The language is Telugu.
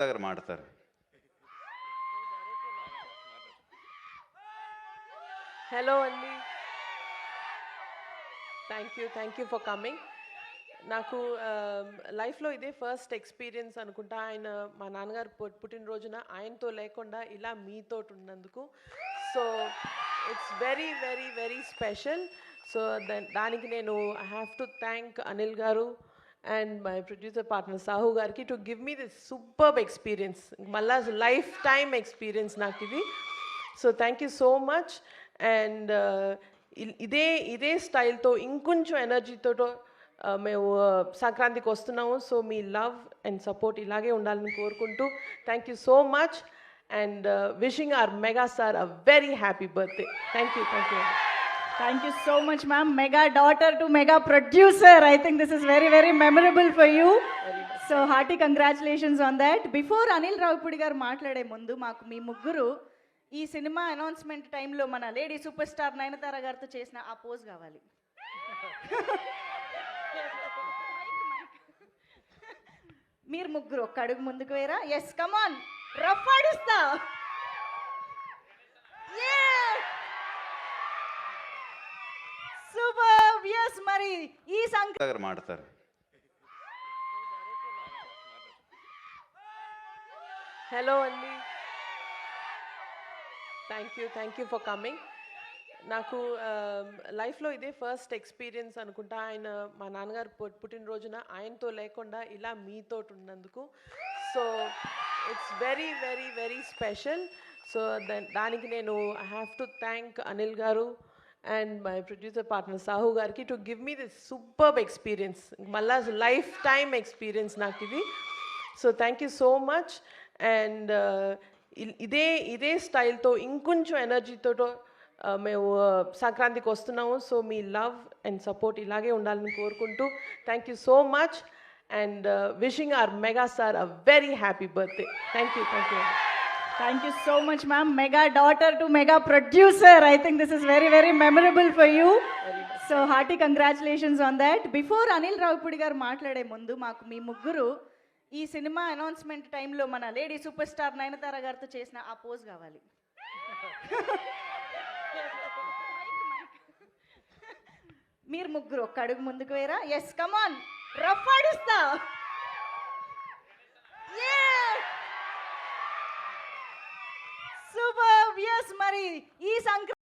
దగ్గర మాడతారు. హలో అండి thank you thank you for coming నాకు um, లైఫ్లో ఇదే ఫస్ట్ ఎక్స్పీరియన్స్ అనుకుంటా. ఆయన మా నాన్నగారు పు- పుట్టినరోజున ఆయనతో లేకుండా ఇలా మీతో ఉన్నందుకు so it's very very very special so దానికి నేను I have to thank Anil garu. And my producer partner Sahu గారికి to give me this superb experience మళ్ళా లైఫ్ టైమ్ ఎక్స్పీరియన్స్ నాకు ఇది. So thank you so much and ఇదే ఇదే స్టైల్తో ఇంకొంచెం ఎనర్జీతో మేము సంక్రాంతికి వస్తున్నాము. సో మీ లవ్ అండ్ సపోర్ట్ ఇలాగే ఉండాలని కోరుకుంటూ thank you so much and wishing our mega star a very happy birthday thank you thank you Thank you so much, ma'am. Mega daughter to mega producer. I think this is very, very memorable for you. So hearty congratulations on that before Anil Ravipudi garu మాట్లాడే ముందు మాకు మీ ముగ్గురు ఈ సినిమా అనౌన్స్మెంట్ టైంలో మన లేడీ సూపర్ స్టార్ నయనతార గారితో చేసిన ఆ పోజ్ కావాలి మీరు ముగ్గురు ఒక్క అడుగు ముందుకు వేరా ఎస్ కమాన్ రఫ్ ఆడిస్తా సూపర్ ఎస్ మరి ఈ సంక్రాంతి దగ్గర మాడతారు హలో అండి thank you thank you for coming నాకు లైఫ్లో ఇదే ఫస్ట్ ఎక్స్పీరియన్స్ అనుకుంటా. ఆయన మా నాన్నగారు పుట్టినరోజున ఆయనతో లేకుండా ఇలా మీతో ఉన్నందుకు so it's very very very special so దానికి నేను I have to thank Anil garu. And my producer partner Sahu గారికి to give me this superb experience మళ్ళా లైఫ్ టైమ్ ఎక్స్పీరియన్స్ నాకు ఇది. So thank you so much and ఇదే ఇదే స్టైల్తో ఇంకొంచెం ఎనర్జీతో మేము సంక్రాంతికి వస్తున్నాము. సో మీ లవ్ అండ్ సపోర్ట్ ఇలాగే ఉండాలని కోరుకుంటూ thank you so much and wishing our mega star a very happy birthday thank you thank you Thank you so much, ma'am. Mega daughter to mega producer. I think this is very, very memorable for you. So hearty congratulations on that before Anil Ravipudi garu మాట్లాడే ముందు మాకు మీ ముగ్గురు ఈ సినిమా అనౌన్స్మెంట్ టైంలో మన లేడీ సూపర్ స్టార్ నయనతార గారితో చేసిన ఆ పోజ్ కావాలి మీరు ముగ్గురు ఒక్క అడుగు ముందుకు వేరా ఎస్ కమాన్ రఫ్ ఆడిస్తా సూపర్ ఎస్ మరి ఈ సంక్రాంతి